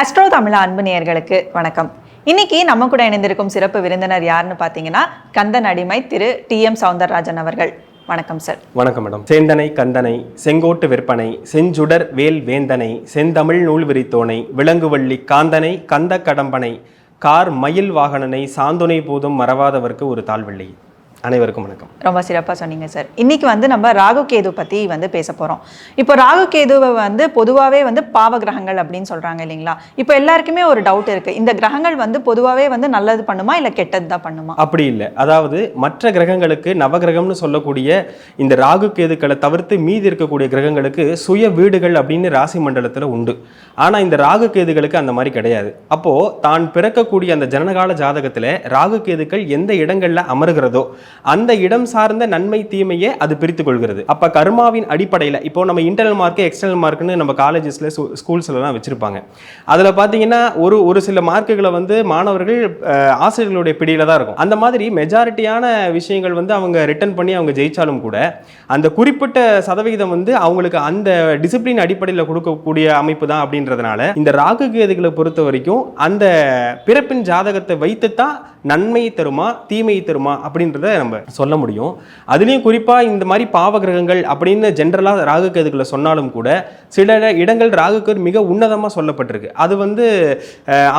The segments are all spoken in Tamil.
அஸ்ட்ரோ தமிழ் அன்பு நேயர்களுக்கு வணக்கம். இன்னைக்கு நம்ம கூட இணைந்திருக்கும் சிறப்பு விருந்தினர் யாருன்னு பார்த்தீங்கன்னா கந்தன் அடிமை திரு டி எம் சவுந்தரராஜன் அவர்கள். வணக்கம் சார். வணக்கம் மேடம். சேந்தனை கந்தனை செங்கோட்டு விற்பனை செஞ்சுடர் வேல் வேந்தனை செந்தமிழ் நூல் விரித்தோனை விலங்குவள்ளி காந்தனை கந்த கடம்பனை கார் மயில் வாகனனை சாந்துணை போதும் மறவாதவர்க்கு ஒரு தாழ்வள்ளி. அனைவருக்கும் வணக்கம். ரொம்ப சிறப்பாக சொன்னீங்க சார் இன்னைக்கு வந்து நம்ம ராகு கேது பற்றி வந்து பேச போகிறோம் இப்போ ராகு கேதுவை வந்து பொதுவாகவே வந்து பாவ கிரகங்கள் அப்படின்னு சொல்கிறாங்க இல்லைங்களா? இப்போ எல்லாருக்குமே ஒரு டவுட் இருக்குது இந்த கிரகங்கள் வந்து பொதுவாகவே வந்து நல்லது பண்ணுமா இல்லை கெட்டது தான் பண்ணுமா? அப்படி இல்லை. அதாவது மற்ற கிரகங்களுக்கு நவகிரகம்னு சொல்லக்கூடிய இந்த ராகு கேதுக்களை தவிர்த்து மீதி இருக்கக்கூடிய கிரகங்களுக்கு சுய வீடுகள் அப்படின்னு ராசி மண்டலத்தில் உண்டு. ஆனால் இந்த ராகு கேதுகளுக்கு அந்த மாதிரி கிடையாது. அப்போ தான் பிறக்கக்கூடிய அந்த ஜனனகால ஜாதகத்தில் ராகு கேதுக்கள் எந்த இடங்கள்ல அமருகிறதோ அந்த இடம் சார்ந்த நன்மை தீமையை அது பிரித்து கொள்கிறது அப்ப கர்மாவின் அடிப்படையில் இப்போ நம்ம இன்டர்னல் மார்க் எக்ஸ்டர்னல் மார்க்குன்னு நம்ம காலேஜஸ்ல ஸ்கூல்ஸ்லாம் வச்சிருப்பாங்க. அதுல பாத்தீங்கன்னா ஒரு ஒரு சில மார்க்குகளை வந்து மாணவர்கள் ஆசிரியர்களுடைய பிடியில தான் இருக்கும். அந்த மாதிரி மெஜாரிட்டியான விஷயங்கள் வந்து அவங்க ரிட்டர்ன் பண்ணி அவங்க ஜெயிச்சாலும் கூட அந்த குறிப்பிட்ட சதவிகிதம் வந்து அவங்களுக்கு அந்த டிசிப்ளின் அடிப்படையில் கொடுக்கக்கூடிய அமைப்பு தான் அப்படின்றதுனால இந்த ராகு கேதுகளை பொறுத்த வரைக்கும் அந்த பிறப்பின் ஜாதகத்தை வைத்து தான் நன்மை தருமா தீமை தருமா அப்படின்றத நம்ம சொல்ல முடியும். அதுலேயும் குறிப்பாக இந்த மாதிரி பாவ கிரகங்கள் அப்படின்னு ஜென்ரலாக ராகு கேதுக்களை சொன்னாலும் கூட சில இடங்கள் ராகுக்கு மிக உன்னதமாக சொல்லப்பட்டிருக்கு. அது வந்து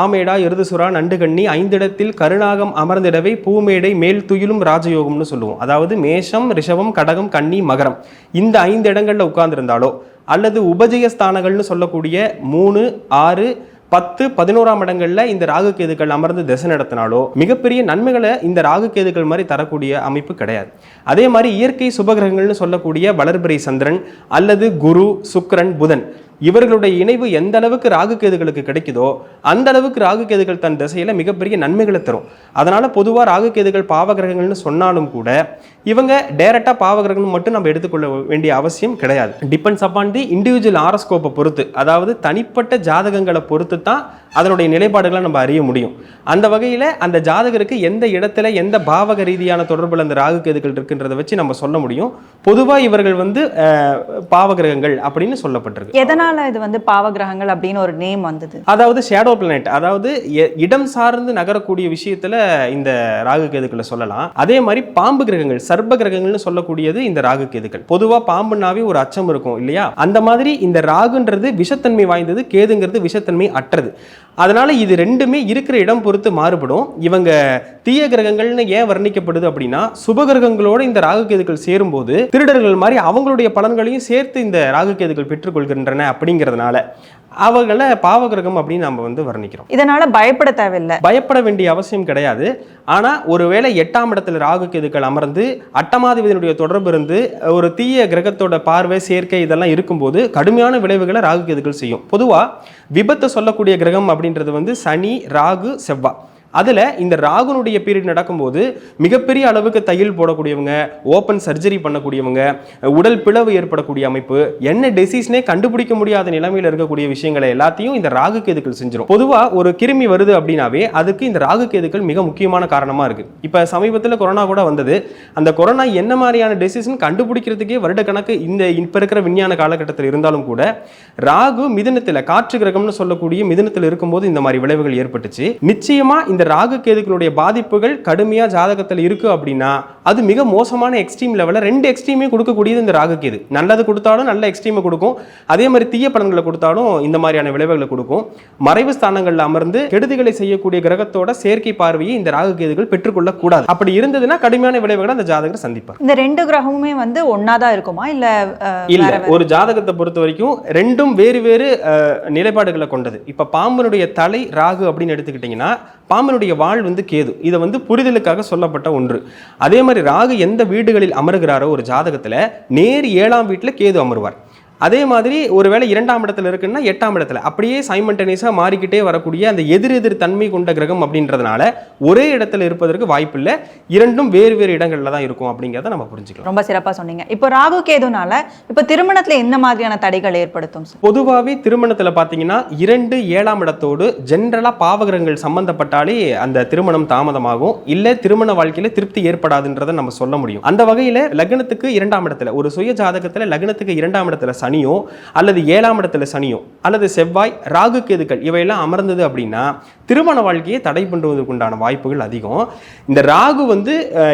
ஆமேடா எருதுசுரா நண்டுகண்ணி ஐந்திடத்தில் கருணாகம் அமர்ந்திடவை பூமேடை மேல் துயிலும் ராஜயோகம்னு சொல்லுவோம். அதாவது மேஷம் ரிஷபம் கடகம் கன்னி மகரம் இந்த ஐந்து இடங்களில் உட்கார்ந்துருந்தாலோ அல்லது உபஜய ஸ்தானங்கள்னு சொல்லக்கூடிய மூணு ஆறு பத்து பதினோராம் இடங்களில் இந்த ராகு கேதுக்கள் அமர்ந்து திசை நடத்தினாலோ மிகப்பெரிய நன்மைகளை இந்த ராகு கேதுக்கள் மாதிரி தரக்கூடிய அமைப்பு கிடையாது. அதே மாதிரி இயற்கை சுபகிரகங்கள்னு சொல்லக்கூடிய வளர்பிறை சந்திரன் அல்லது குரு சுக்ரன் புதன். இவர்களுடைய இணைவு எந்த அளவுக்கு ராகு கேதுகளுக்கு கிடைக்குதோ அந்த அளவுக்கு ராகு கேதுகள் தன் திசையில மிகப்பெரிய நன்மைகளை தரும். அதனால பொதுவாக ராகு கேதுகள் பாவகிரகங்கள்னு சொன்னாலும் கூட இவங்க டைரக்டா பாவகிரகங்கள் மட்டும் நம்ம எடுத்துக்கொள்ள வேண்டிய அவசியம் கிடையாது. டிபெண்ட்ஸ் அப்பான் தி இண்டிவிஜுவல் ஆரஸ்கோப்பை பொறுத்து அதாவது தனிப்பட்ட ஜாதகங்களை பொறுத்து தான் அதனுடைய நிலைப்பாடுகளை நம்ம அறிய முடியும். அந்த வகையில் அந்த ஜாதகருக்கு எந்த இடத்துல எந்த பாவக ரீதியான தொடர்பில் அந்த ராகு கேதுகள் இருக்குன்றதை வச்சு நம்ம சொல்ல முடியும். பொதுவாக இவர்கள் வந்து பாவகிரகங்கள் அப்படின்னு சொல்லப்பட்டிருக்கு. எதனால் இது வந்து பாவ கிரகங்கள் அப்படின்னு ஒரு நேம் வந்தது? அதாவது ஷேடோ பிளானட் அதாவது இடம் சார்ந்து நகரக்கூடிய விஷயத்துல இந்த ராகு கேதுக்களை சொல்லலாம். அதே மாதிரி பாம்பு கிரகங்கள் சர்ப்ப கிரகங்கள்னு சொல்லக்கூடியது இந்த ராகு கேதுக்கள். பொதுவா பாம்புனாவே ஒரு அச்சம் இருக்கும் இல்லையா? அந்த மாதிரி இந்த ராகுன்றது விஷத்தன்மை வாய்ந்தது கேதுங்கிறது விஷத்தன்மை அற்றது. அதனால இது ரெண்டுமே இருக்கிற இடம் பொறுத்து மாறுபடும். இவங்க தீய கிரகங்கள்னு ஏன் வர்ணிக்கப்படுது அப்படின்னா சுப கிரகங்களோட இந்த ராகு கேதுக்கள் சேரும்போது திருடர்கள் மாதிரி அவங்களுடைய பலன்களையும் சேர்த்து இந்த ராகு கேதுக்கள் பெற்றுக்கொள்கின்றன அப்படிங்கிறதுனால அவங்கள பாவகிரகம் அப்படின்னு நம்ம வந்து வர்ணிக்கிறோம். இதனால பயப்பட தேவையில்லை. பயப்பட வேண்டிய அவசியம் கிடையாது. ஆனா ஒருவேளை எட்டாம் இடத்துல ராகு கேதுக்கள் அமர்ந்து அட்டமாதிபதியினுடைய தொடர்பு இருந்து ஒரு தீய கிரகத்தோட பார்வை சேர்க்கை இதெல்லாம் இருக்கும்போது கடுமையான விளைவுகளை ராகு கேதுக்கள் செய்யும். பொதுவா விபத்தை சொல்லக்கூடிய கிரகம் அப்படின்றது வந்து சனி ராகு செவ்வாய் அதில் இந்த ராகுனுடைய பீரியட் நடக்கும்போது மிகப்பெரிய அளவுக்கு தையல் போடக்கூடியவங்க ஓப்பன் சர்ஜரி பண்ணக்கூடியவங்க உடல் பிளவு ஏற்படக்கூடிய அமைப்பு என்ன டிசீஸ்னே கண்டுபிடிக்க முடியாத நிலைமையில் இருக்கக்கூடிய விஷயங்களை எல்லாத்தையும் இந்த ராகு கேதுக்கள் செஞ்சிடும் பொதுவாக ஒரு கிருமி வருது அப்படின்னாவே அதுக்கு இந்த ராகு கேதுக்கள் மிக முக்கியமான காரணமாக இருக்குது இப்போ சமீபத்தில் கொரோனா கூட வந்தது. அந்த கொரோனா என்ன மாதிரியான டிசீஸ்னு கண்டுபிடிக்கிறதுக்கே வருடக்கணக்கு இந்த இப்போ இருக்கிற விஞ்ஞான காலகட்டத்தில் இருந்தாலும் கூட ராகு மிதனத்தில் காற்று கிரகம்னு சொல்லக்கூடிய மிதனத்தில் இருக்கும்போது இந்த மாதிரி விளைவுகள் ஏற்பட்டுச்சு. நிச்சயமாக இந்த ராகு கேதுக்களுடைய பாதிப்புகள் கடுமையா ஜாதகத்தில் இருக்கு அப்படின்னா அது மிக மோசமான எக்ஸ்ட்ரீம் லெவலில் ரெண்டு எக்ஸ்ட்ரீமே கொடுக்கக்கூடியது இந்த ராகு கேது. நல்லது கொடுத்தாலும் நல்ல எக்ஸ்ட்ரீமை கொடுக்கும். அதே மாதிரி தீய பலன்களை கொடுத்தாலும் இந்த மாதிரியான விளைவுகளை கொடுக்கும். மறைவு ஸ்தானங்களில் அமர்ந்து கெடுதிகளை செய்யக்கூடிய கிரகத்தோட செயற்கை பார்வையை இந்த ராகு கேதுகள் பெற்றுக்கொள்ள கூடாது அப்படி இருந்ததுன்னா கடுமையான விளைவுகளை அந்த ஜாதகர் சந்திப்பார். இந்த ரெண்டு கிரகமுமே வந்து ஒன்னாதான் இருக்குமா? இல்ல இல்ல? ஒரு ஜாதகத்தை பொறுத்த வரைக்கும் ரெண்டும் வேறு வேறு நிலைப்பாடுகளை கொண்டது. இப்ப பாம்பனுடைய தலை ராகு அப்படின்னு எடுத்துக்கிட்டிங்கன்னா பாம்பனுடைய வாழ் வந்து கேது. இதை வந்து புரிதலுக்காக சொல்லப்பட்ட ஒன்று. அதே மாதிரி ராகு எந்த வீடுகளில் அமருகிறாரோ ஒரு ஜாதகத்தில் நேர் ஏழாம் வீட்டில் கேது அமருவார். அதே மாதிரி ஒருவேளை இரண்டாம் இடத்துல இருக்குன்னா எட்டாம் இடத்துல. அப்படியே சைமண்டனியஸாக மாறிக்கிட்டே வரக்கூடிய அந்த எதிர் எதிர் தன்மை கொண்ட கிரகம் அப்படின்றதுனால ஒரே இடத்துல இருப்பதற்கு வாய்ப்பில்லை. இரண்டும் வேறு வேறு இடங்கள்ல தான் இருக்கும் அப்படிங்கிறத நம்ம புரிஞ்சுக்கலாம். ரொம்ப சிறப்பா சொன்னீங்க. இப்போ ராகு கேதுனால இப்போ திருமணத்துல எந்த மாதிரியான தடைகள் ஏற்படுத்தும் பொதுவாகவே திருமணத்தில் பார்த்தீங்கன்னா இரண்டு ஏழாம் இடத்தோடு ஜென்ரலாக பாவகிரகங்கள் சம்பந்தப்பட்டாலே அந்த திருமணம் தாமதமாகும். இல்லை திருமண வாழ்க்கையில் திருப்தி ஏற்படாதுன்றதை நம்ம சொல்ல முடியும். அந்த வகையில் லக்னத்துக்கு இரண்டாம் இடத்துல ஒரு சுய ஜாதகத்தில் லக்னத்துக்கு இரண்டாம் இடத்துல சனியோ அல்லது ஏழாம் இடத்துல சனியோ அல்லது செவ்வாய் ராகு கேதுக்கள் இவையெல்லாம் அமர்ந்தது அப்படின்னா திருமண வாழ்க்கையை தடை பண்ணுவதற்குண்டான வாய்ப்புகள் அதிகம். இந்த ராகு வந்து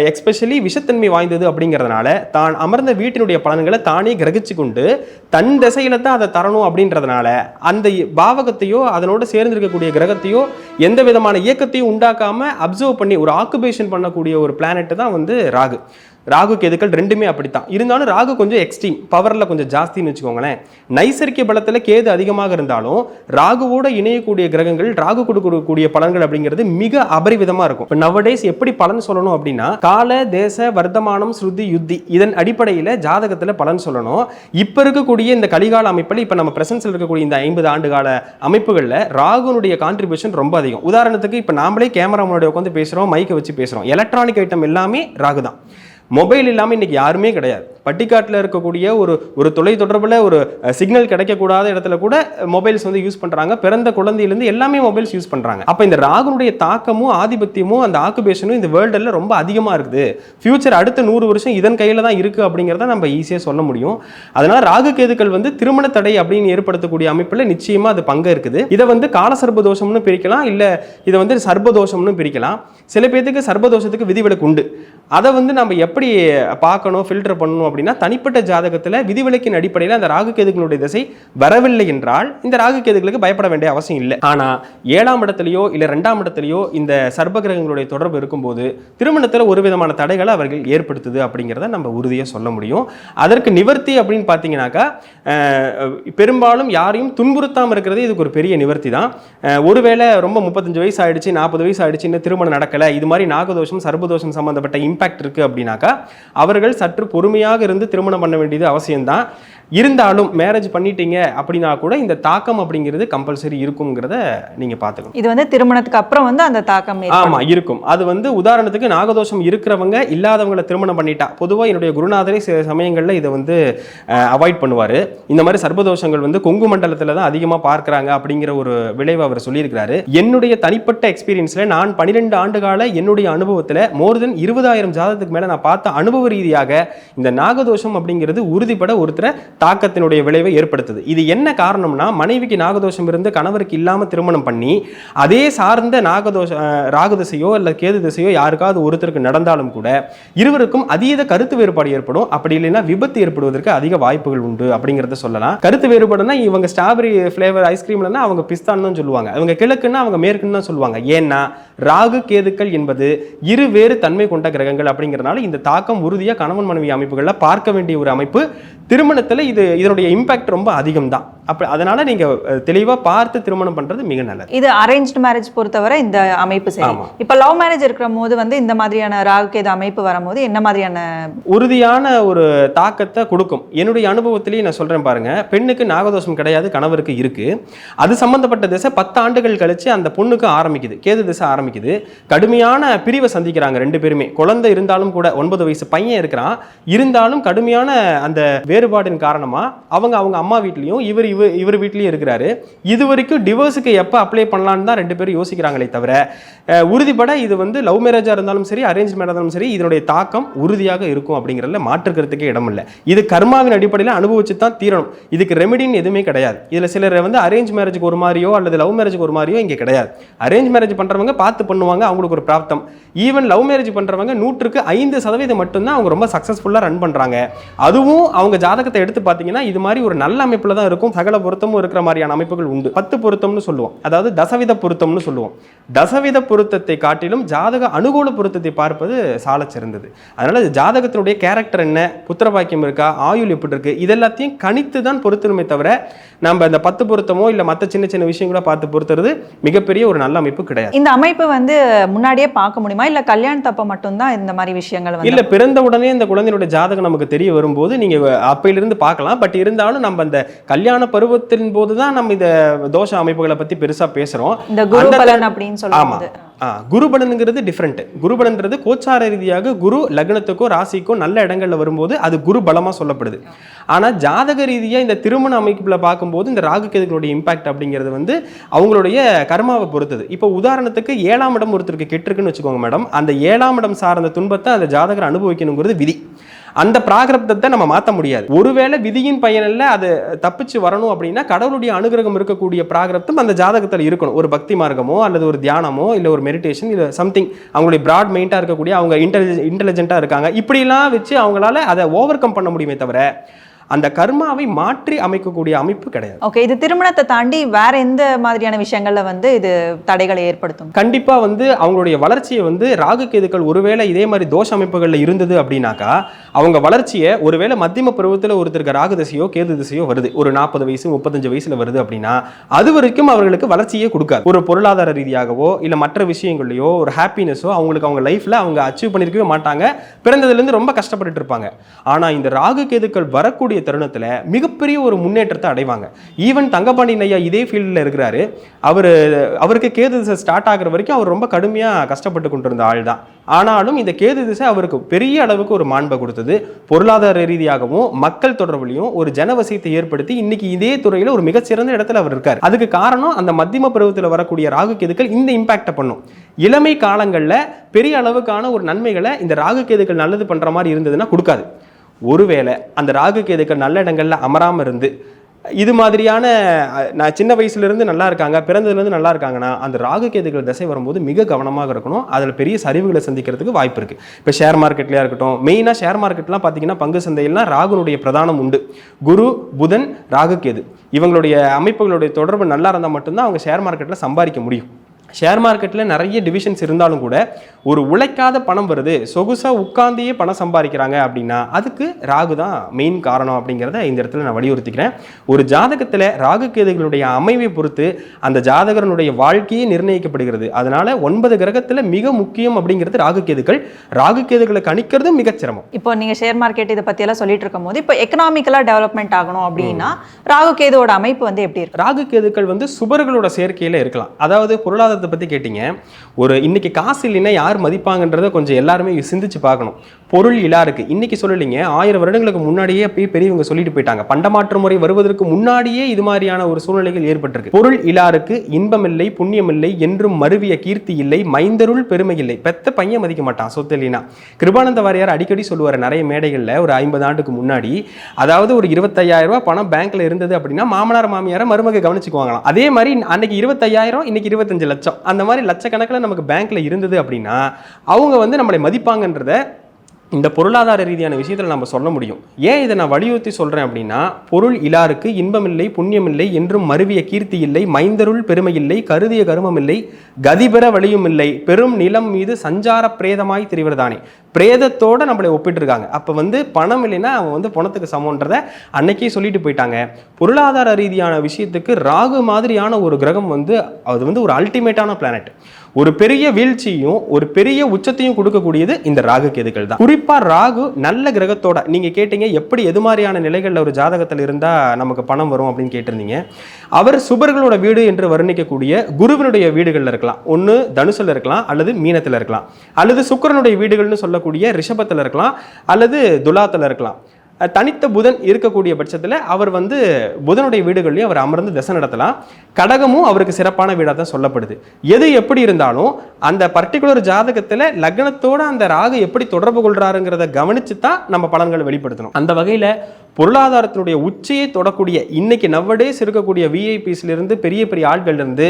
எக்ஸ்பெஷலி விஷத்தன்மை வாய்ந்தது அப்படிங்கிறதுனால தான் அமர்ந்த வீட்டினுடைய பலன்களை தானே கிரகிச்சு கொண்டு தன் திசையில தான் அதை தரணும் அப்படின்றதுனால அந்த பாவகத்தையோ அதனோட சேர்ந்து இருக்கக்கூடிய கிரகத்தையோ எந்த விதமான இயக்கத்தையும் உண்டாக்காம அப்சர்வ் பண்ணி ஒரு ஆக்குபேஷன் பண்ணக்கூடிய ஒரு பிளானட் தான் வந்து ராகு. ராகு கேதுக்கள் ரெண்டுமே அப்படித்தான். இருந்தாலும் ராகு கொஞ்சம் எக்ஸ்ட்ரீம் பவரில் கொஞ்சம் ஜாஸ்தின்னு வச்சுக்கோங்களேன். நைசர்கிய பலத்தில் கேது அதிகமாக இருந்தாலும் ராகுவோட இணையக்கூடிய கிரகங்கள் ராகு கொடுக்கக்கூடிய பலன்கள் அப்படிங்கிறது மிக அபரிவிதமாக இருக்கும். இப்போ நவடேஸ் எப்படி பலன் சொல்லணும் அப்படின்னா கால தேச வர்த்தமானம் ஸ்ருதி யுத்தி இதன் அடிப்படையில் ஜாதகத்தில் பலன் சொல்லணும். இப்போ இருக்கக்கூடிய இந்த கலிகால அமைப்பில் இப்போ நம்ம பிரசன்ஸில் இருக்கக்கூடிய இந்த ஐம்பது ஆண்டு கால அமைப்புகளில் ராகுனுடைய கான்ட்ரிபியூஷன் ரொம்ப அதிகம். உதாரணத்துக்கு இப்போ நாமளே கேமரா முன்னாடி உட்காந்து பேசுகிறோம் மைக்கை வச்சு பேசுகிறோம் எலக்ட்ரானிக் ஐட்டம் எல்லாமே ராகு தான் மொபைல் இல்லாமல் இன்றைக்கி யாருமே கிடையாது. பட்டிக்காட்டில் இருக்கக்கூடிய ஒரு ஒரு தொலை தொடர்பில் ஒரு சிக்னல் கிடைக்கக்கூடாத இடத்துல கூட மொபைல்ஸ் வந்து யூஸ் பண்ணுறாங்க பிறந்த குழந்தையிலேருந்து எல்லாமே மொபைல்ஸ் யூஸ் பண்ணுறாங்க அப்போ இந்த ராகுனுடைய தாக்கமும் ஆதிபத்தியமும் அந்த ஆக்குபேஷனும் இந்த வேர்ல்டில் ரொம்ப அதிகமாக இருக்குது. ஃபியூச்சர் அடுத்த நூறு வருஷம் இதன் கையில் தான் இருக்குது அப்படிங்கிறத நம்ம ஈஸியாக சொல்ல முடியும். அதனால் ராகு கேதுக்கள் வந்து திருமண தடை அப்படின்னு ஏற்படுத்தக்கூடிய அமைப்பில் நிச்சயமாக அது பங்கு இருக்குது. இதை வந்து காலசர்ப தோஷம்னு பிரிக்கலாம் இல்லை இதை வந்து சர்பதோஷம்னு பிரிக்கலாம். சில பேர்த்துக்கு சர்பதோஷத்துக்கு விதிவிலக்கு உண்டு. அதை வந்து நம்ம எப்படி பார்க்கணும் ஃபில்டர் பண்ணணும் அப்படின்னா தனிப்பட்ட ஜாதகத்தில் விதிவிலக்கின் அடிப்படையில் அந்த ராகு கேதுகளுடைய திசை வரவில்லை என்றால் இந்த ராகு கேதுகளுக்கு பயப்பட வேண்டிய அவசியம் இல்லை. ஆனால் ஏழாம் இடத்துலையோ இல்லை ரெண்டாம் இடத்துலையோ இந்த சர்ப கிரகங்களுடைய தொடர்பு இருக்கும்போது திருமணத்தில் ஒரு விதமான தடைகளை அவர்கள் ஏற்படுத்துது அப்படிங்கிறத நம்ம உறுதியாக சொல்ல முடியும். அதற்கு நிவர்த்தி அப்படின்னு பார்த்தீங்கன்னாக்கா பெரும்பாலும் யாரையும் துன்புறுத்தாமல் இருக்கிறது இதுக்கு ஒரு பெரிய நிவர்த்தி தான். ஒருவேளை ரொம்ப முப்பத்தஞ்சு வயசு ஆயிடுச்சு நாற்பது வயசு ஆயிடுச்சு இன்னும் திருமணம் நடக்கலை இது மாதிரி நாகதோஷம் சர்பதோஷம் சம்பந்தப்பட்ட இம்பாக்ட் இருக்குது அப்படின்னாக்கா அவர்கள் சற்று பொறுமையாக இருந்து திருமணம் பண்ண வேண்டியது அவசியம்தான். இருந்தாலும் மேரேஜ் பண்ணிட்டீங்க அப்படின்னா கூட இந்த தாக்கம் அப்படிங்கிறது கம்பல்சரி இருக்குங்கிறத நீங்கள் பார்த்துக்கணும். இது வந்து திருமணத்துக்கு அப்புறம் வந்து அந்த தாக்கம். ஆமா இருக்கும். அது வந்து உதாரணத்துக்கு நாகதோஷம் இருக்கிறவங்க இல்லாதவங்களை திருமணம் பண்ணிட்டா பொதுவா என்னுடைய குருநாதரே சில சமயங்கள்ல இதை வந்து அவாய்ட் பண்ணுவாரு. இந்த மாதிரி சர்பதோஷங்கள் வந்து கொங்கு மண்டலத்துல தான் அதிகமா பார்க்கறாங்க அப்படிங்கிற ஒரு விளைவு அவர் சொல்லியிருக்கிறாரு. என்னுடைய தனிப்பட்ட எக்ஸ்பீரியன்ஸ்ல நான் பன்னிரெண்டு ஆண்டு கால என்னுடைய அனுபவத்துல மோர் தென் இருபதாயிரம் ஜாதகத்துக்கு மேல நான் பார்த்த அனுபவ ரீதியாக இந்த நாகதோஷம் அப்படிங்கிறது உறுதிப்பட ஒருத்தரை தாக்கத்தினுடைய விளைவை ஏற்படுத்துது. இது என்ன காரணம்னா மனைவிக்கு நாகதோஷம் இருந்து கணவருக்கு இல்லாமல் திருமணம் பண்ணி அதே சார்ந்த நாகதோஷ ராகதிசையோ ராகு திசையோ கேது திசையோ யாருக்காவது ஒருத்தருக்கு நடந்தாலும் கூட இருவருக்கும் அதீத கருத்து வேறுபாடு ஏற்படும். அப்படி இல்லைன்னா விபத்து ஏற்படுவதற்கு அதிக வாய்ப்புகள் உண்டு அப்படிங்கிறத சொல்லலாம். கருத்து வேறுபாடுனா இவங்க ஸ்ட்ராபெரி ஃப்ளேவர் ஐஸ்கிரீம்லன்னா அவங்க பிஸ்தான் தான் சொல்லுவாங்க. அவங்க கிழக்குன்னா அவங்க மேற்குன்னு தான் சொல்லுவாங்க. ஏன்னா ராகு கேதுக்கள் என்பது இரு வேறு தன்மை கொண்ட கிரகங்கள் அப்படிங்கிறதுனால இந்த தாக்கம் உறுதியாக கணவன் மனைவி அமைப்புகளில் பார்க்க வேண்டிய ஒரு அமைப்பு. திருமணத்தில் இது இதனுடைய இம்பாக்ட் ரொம்ப அதிகம் தான் அப்ப அதனால நீங்க அஹ், தெளிவா பார்த்து திருமணம் பண்றது மிக நல்லது. இது அரேஞ்ச்டு மேரேஜ் பொறுத்தவரை இந்த அமைப்பு சரி. இப்போ லவ் மேரேஜ் இருக்கிற போது வந்து இந்த மாதிரியான ராகுகேது அமைப்பு வரும்போது என்ன மாதிரியான உறுதியான ஒரு தாக்கத்தை கொடுக்கும். என்னுடைய அனுபவத்திலேயே நான் சொல்றேன் பாருங்க. பெண்ணுக்கு நாகதோஷம் கிடையாது கணவருக்கு இருக்கு. அது சம்பந்தப்பட்ட திசை பத்து ஆண்டுகள் கழிச்சு அந்த பொண்ணுக்கு ஆரம்பிக்குது. கேது திசை ஆரம்பிக்குது. கடுமையான பிரிவை சந்திக்கிறாங்க ரெண்டு பேருமே. குழந்தை இருந்தாலும் கூட ஒன்பது வயசு பையன் இருக்கிறான். இருந்தாலும் கடுமையான அந்த வேறுபாடின் காரணமா காரணமாக அவங்க அவங்க அம்மா வீட்லேயும் இவர் இவர் இவர் வீட்லேயும் இருக்கிறாரு. இது வரைக்கும் டிவோர்ஸுக்கு எப்போ அப்ளை பண்ணலான்னு தான் ரெண்டு பேரும் யோசிக்கிறாங்களே தவிர உறுதிப்பட இது வந்து லவ் மேரேஜாக இருந்தாலும் சரி அரேஞ்ச் மேரேஜ் இருந்தாலும் சரி இதனுடைய தாக்கம் உறுதியாக இருக்கும் அப்படிங்கிறதுல மாற்றுக்கிறதுக்கே இடம் இல்லை. இது கர்மாவின் அடிப்படையில் அனுபவிச்சு தான் தீரணும். இதுக்கு ரெமெடின்னு எதுவுமே கிடையாது. இதில் சிலர் வந்து அரேஞ்ச் மேரேஜுக்கு ஒரு மாதிரியோ அல்லது லவ் மேரேஜுக்கு ஒரு மாதிரியோ இங்கே கிடையாது. அரேஞ்ச் மேரேஜ் பண்ணுறவங்க பார்த்து பண்ணுவாங்க அவங்களுக்கு ஒரு பிராப்தம். ஈவன் லவ் மேரேஜ் பண்ணுறவங்க நூற்றுக்கு ஐந்து சதவீதம் மட்டும்தான் அவங்க ரொம்ப சக்ஸஸ்ஃபுல்லாக ரன் பண்ணுறாங்க அதுவும் அவங்க ஜாதகத்தை எடுத்து பார்த்தீங்கன்னா இது மாதிரி ஒரு நல்ல அமைப்பில் தான் இருக்கும். சகல பொருத்தமும் இருக்கிற மாதிரியான அமைப்புகள் உண்டு. பத்து பொருத்தம்னு சொல்லுவோம். அதாவது தசவித பொருத்தம்னு சொல்லுவோம். தசவித பொருத்தத்தை காட்டிலும் ஜாதக அனுகூல பொருத்தத்தை பார்ப்பது சாலச் சிறந்தது. அதனால ஜாதகத்தினுடைய கேரக்டர் என்ன புத்திரபாக்கியம் இருக்கா ஆயுள் எப்படி இருக்கு இதெல்லாத்தையும் கணித்து தான் பொருத்தணுமே தவிர நம்ம இந்த பத்து பொருத்தமோ இல்லை மற்ற சின்ன சின்ன விஷயங்களோ பார்த்து பொருத்துறது மிகப்பெரிய ஒரு நல்ல அமைப்பு கிடையாது. இந்த அமைப்பு வந்து முன்னாடியே பார்க்க முடியுமா? இல்ல கல்யாணத்தப்ப மட்டும்தான் இந்த மாதிரி விஷயங்கள் இல்ல பிறந்த உடனே இந்த குழந்தையோட ஜாதகம் நமக்கு தெரிய வரும்போது நீங்க அப்பையிலிருந்து பார்க்கலாம். பட் இருந்தாலும் நம்ம அந்த கல்யாண பருவத்தின் போது தான் நம்ம இந்த தோஷ அமைப்புகளை பத்தி பெருசா பேசுறோம். இந்த குரு பலன் அப்படின்னு ஆமா. சொல்லும்போது ஆ குருபலனுங்கிறது டிஃப்ரெண்ட் குருபலன்றது கோச்சார ரீதியாக குரு லக்னத்துக்கோ ராசிக்கோ நல்ல இடங்கள்ல வரும்போது அது குரு பலமா சொல்லப்படுது. ஆனா ஜாதக ரீதியா இந்த திருமண அமைப்புல பார்க்கும்போது இந்த ராகு கேதுகளுடைய இம்பாக்ட் அப்படிங்கிறது வந்து அவங்களுடைய கர்மாவை பொறுத்தது. இப்போ உதாரணத்துக்கு ஏழாம் இடம் ஒருத்தருக்கு கெட்டிருக்குன்னு வச்சுக்கோங்க மேடம். அந்த ஏழாம் இடம் சார்ந்த துன்பத்தை அந்த ஜாதகர் அனுபவிக்கணுங்கிறது விதி. அந்த பிராகிரப்தத்தை நம்ம மாற்ற முடியாது. ஒருவேளை விதியின் பயனில் அது தப்பிச்சு வரணும் அப்படின்னா கடவுளுடைய அனுகிரகம் இருக்கக்கூடிய பிராகிரப்தம் அந்த ஜாதகத்தில் இருக்கணும். ஒரு பக்தி மார்க்கமோ அல்லது ஒரு தியானமோ இல்லை ஒரு மெடிடேஷன் இல்லை சம்திங் அவங்களுடைய பிராட் மெயின்டாக இருக்கக்கூடிய அவங்க இன்டெலிஜென்ட் இன்டெலிஜென்ட்டாக இருக்காங்க. இப்படிலாம் வச்சு அவங்களால அதை ஓவர் கம் பண்ண முடியுமே தவிர அந்த கர்மாவை மாற்றி அமைக்கக்கூடிய அமைப்பு கிடையாது. ஓகே இது திருமணத்தை தாண்டி வேற எந்த மாதிரியான விஷயங்கள்ல வந்து இது தடைகளை ஏற்படுத்தும்? கண்டிப்பா வந்து அவங்களுடைய வளர்ச்சியை வந்து ராகு கேதுக்கள் ஒருவேளை இதே மாதிரி தோஷ அமைப்புகள்ல இருந்தது அப்படின்னாக்கா அவங்க வளர்ச்சியை ஒருவேளை மத்தியம பருவத்தில் ஒருத்தருக்கு ராகு திசையோ கேது திசையோ வருது. ஒரு நாற்பது வயசு முப்பத்தஞ்சு வயசுல வருது அப்படின்னா அது வரைக்கும் அவர்களுக்கு வளர்ச்சியே கொடுக்காது. ஒரு பொருளாதார ரீதியாகவோ இல்ல மற்ற விஷயங்கள்லையோ ஒரு ஹாப்பினஸோ அவங்களுக்கு அவங்க லைஃப்ல அவங்க அச்சீவ் பண்ணிருக்கவே மாட்டாங்க. பிறந்ததுலேருந்து ரொம்ப கஷ்டப்பட்டு இருப்பாங்க. ஆனா இந்த ராகு கேதுக்கள் வரக்கூடிய தருணத்துல மிகப்பெரிய ஒரு முன்னேற்றத்தை அடைவாங்க. ஈவன் தங்கபாண்டியன் ஐயா இதே ஃபீல்டில் இருக்கிறாரு. அவர் அவருக்கு கேது திசை ஸ்டார்ட் ஆகிற வரைக்கும் அவர் ரொம்ப கடுமையாக கஷ்டப்பட்டு கொண்டிருந்த ஆள் தான் ஆனாலும் இந்த கேது திசை அவருக்கு பெரிய அளவுக்கு ஒரு மாண்பை கொடுத்தது. பொருளாதார ரீதியாகவும் மக்கள் தொடர்புலையும் ஒரு ஜனவசியத்தை ஏற்படுத்தி இன்னைக்கு இதே துறையில் ஒரு மிகச்சிறந்த இடத்துல அவர் இருக்கார். அதுக்கு காரணம் அந்த மத்தியம பருவத்தில் வரக்கூடிய ராகு கேதுக்கள் இந்த இம்பாக்டை பண்ணும். இளமை காலங்களில் பெரிய அளவுக்கான ஒரு நன்மைகளை இந்த ராகு கேதுக்கள் நல்லது பண்ணுற மாதிரி இருந்ததுன்னா கொடுக்காது. ஒருவேளை அந்த ராகு கேதுக்கள் நல்ல இடங்கள்ல அமராமல் இருந்து இது மாதிரியான நான் சின்ன வயசுலேருந்து நல்லா இருக்காங்க பிறந்ததுலேருந்து நல்லா இருக்காங்கன்னா அந்த ராகு கேதுகள் திசை வரும்போது மிக கவனமாக இருக்கணும். அதில் பெரிய சரிவுகளை சந்திக்கிறதுக்கு வாய்ப்பு இருக்குது இப்போ ஷேர் மார்க்கெட்லயா இருக்கட்டும் மெயினாக ஷேர் மார்க்கெட்லாம் பார்த்தீங்கன்னா பங்கு சந்தையெல்லாம் ராகுனுடைய பிரதானம் உண்டு. குரு புதன் ராகு கேது. இவங்களுடைய அமைப்புகளுடைய தொடர்பு நல்லா இருந்தால் மட்டும்தான் அவங்க ஷேர் மார்க்கெட்டில் சம்பாதிக்க முடியும். ஷேர் மார்க்கெட்டில் நிறைய டிவிஷன்ஸ் இருந்தாலும் கூட ஒரு உழைக்காத பணம் வருது சொகுசாக உட்கார்ந்தே பணம் சம்பாதிக்கிறாங்க அப்படின்னா அதுக்கு ராகு தான் மெயின் காரணம் அப்படிங்கிறத இந்த இடத்துல நான் வலியுறுத்திக்கிறேன். ஒரு ஜாதகத்தில் ராகு கேதுகளுடைய அமைவை பொறுத்து அந்த ஜாதகரனுடைய வாழ்க்கையே நிர்ணயிக்கப்படுகிறது. அதனால ஒன்பது கிரகத்தில் மிக முக்கியம் அப்படிங்கிறது ராகு கேதுகள் ராகு கேதுகளை கணிக்கிறது மிகச் சிரமம். இப்போ நீங்க ஷேர் மார்க்கெட் இதை பத்தி எல்லாம் சொல்லிட்டு இருக்கும் போது இப்போ எக்கனாமிக்கலா டெவலப்மெண்ட் ஆகணும் அப்படின்னா ராகு கேதுவோட அமைப்பு வந்து எப்படி இருக்கு? ராகு கேதுக்கள் வந்து சுபர்களோட சேர்க்கையில் இருக்கலாம். அதாவது பொருளாதாரத்தை பற்றி கேட்டீங்க. ஒரு இன்னைக்கு காசு இல்லைன்னா யார் மதிப்பாங்கன்றத கொஞ்சம் எல்லாருமே சிந்திச்சு பார்க்கணும். பொருள் இலா இருக்கு. இன்னைக்கு சொல்லலைங்க ஆயிரம் வருடங்களுக்கு முன்னாடியே போய் பெரியவங்க சொல்லிட்டு போயிட்டாங்க. பண்டமாற்று முறை வருவதற்கு முன்னாடியே இது மாதிரியான ஒரு சூழ்நிலைகள் ஏற்பட்டிருக்கு. பொருள் இலாருக்கு இன்பமில்லை புண்ணியமில்லை என்றும் மருவிய கீர்த்தி இல்லை. மைந்தருள் பெருமை இல்லை. பெத்த பையன் மதிக்க மாட்டான் சொத்து இல்லைனா கிருபானந்த வாரியார் அடிக்கடி சொல்லுவார் நிறைய மேடைகளில் ஒரு ஐம்பது ஆண்டுக்கு முன்னாடி. அதாவது ஒரு இருபத்தையாயிரம் ரூபாய் பணம் பேங்க்ல இருந்தது அப்படின்னா மாமனார் மாமியாரை மருமக கவனிச்சுக்குவாங்களாம். அதே மாதிரி அன்னைக்கு இருபத்தையாயிரம் இன்னைக்கு இருபத்தஞ்சு லட்சம். அந்த மாதிரி லட்சக்கணக்கில் நமக்கு பேங்க்ல இருந்தது அப்படின்னா அவங்க வந்து நம்மளை மதிப்பாங்கன்றத இந்த பொருளாதார ரீதியான விஷயத்தில் நம்ம சொல்ல முடியும். ஏன் இதை நான் வலியுறுத்தி சொல்கிறேன் அப்படின்னா பொருள் இலாருக்கு இன்பமில்லை புண்ணியமில்லை என்றும் மருவிய கீர்த்தி இல்லை மைந்தருள் பெருமையில்லை கருதிய கருமமில்லை கதிபெற வழியும் இல்லை பெரும் நிலம் மீது சஞ்சார பிரேதமாய் திரிவர்தானே பிரேதத்தோடு நம்மளை ஒப்பிட்டுருக்காங்க. அப்போ வந்து பணம் இல்லைன்னா அவன் வந்து பணத்துக்கு சமன்றதை அன்னைக்கே சொல்லிட்டு போயிட்டாங்க. பொருளாதார ரீதியான விஷயத்துக்கு ராகு மாதிரியான ஒரு கிரகம் வந்து அது வந்து ஒரு அல்டிமேட்டான பிளானட் ஒரு பெரிய வீழ்ச்சியும் ஒரு பெரிய உச்சத்தையும் கொடுக்கக்கூடியது இந்த ராகு கேதுகள் தான். குறிப்பா ராகு நல்ல கிரகத்தோட நீங்க கேட்டீங்க எப்படி எது மாதிரியான நிலைகள்ல ஒரு ஜாதகத்தில் இருந்தா நமக்கு பணம் வரும் அப்படின்னு கேட்டிருந்தீங்க. அவர் சுபர்களோட வீடு என்று வர்ணிக்கக்கூடிய குருவினுடைய வீடுகள்ல இருக்கலாம். ஒன்று தனுசுல இருக்கலாம் அல்லது மீனத்துல இருக்கலாம். அல்லது சுக்கிரனுடைய வீடுகள்னு சொல்லக்கூடிய ரிஷபத்துல இருக்கலாம் அல்லது துலாத்துல இருக்கலாம். தனித்த புதன் இருக்கக்கூடிய பட்சத்தில் அவர் வந்து புதனுடைய வீடுகள்லையும் அவர் அமர்ந்து திசை நடத்தலாம். கடகமும் அவருக்கு சிறப்பான வீடாக தான் சொல்லப்படுது. எது எப்படி இருந்தாலும் அந்த பர்டிகுலர் ஜாதகத்தில் லக்னத்தோட அந்த ராகு எப்படி தொடர்பு கொள்கிறாருங்கிறத கவனிச்சு தான் நம்ம பலன்களை வெளிப்படுத்தணும். அந்த வகையில் பொருளாதாரத்தினுடைய உச்சியை தொடக்கூடிய இன்னைக்கு நவ்வடேஸ் இருக்கக்கூடிய விஐபிஸ்ல இருந்து பெரிய பெரிய ஆட்கள் இருந்து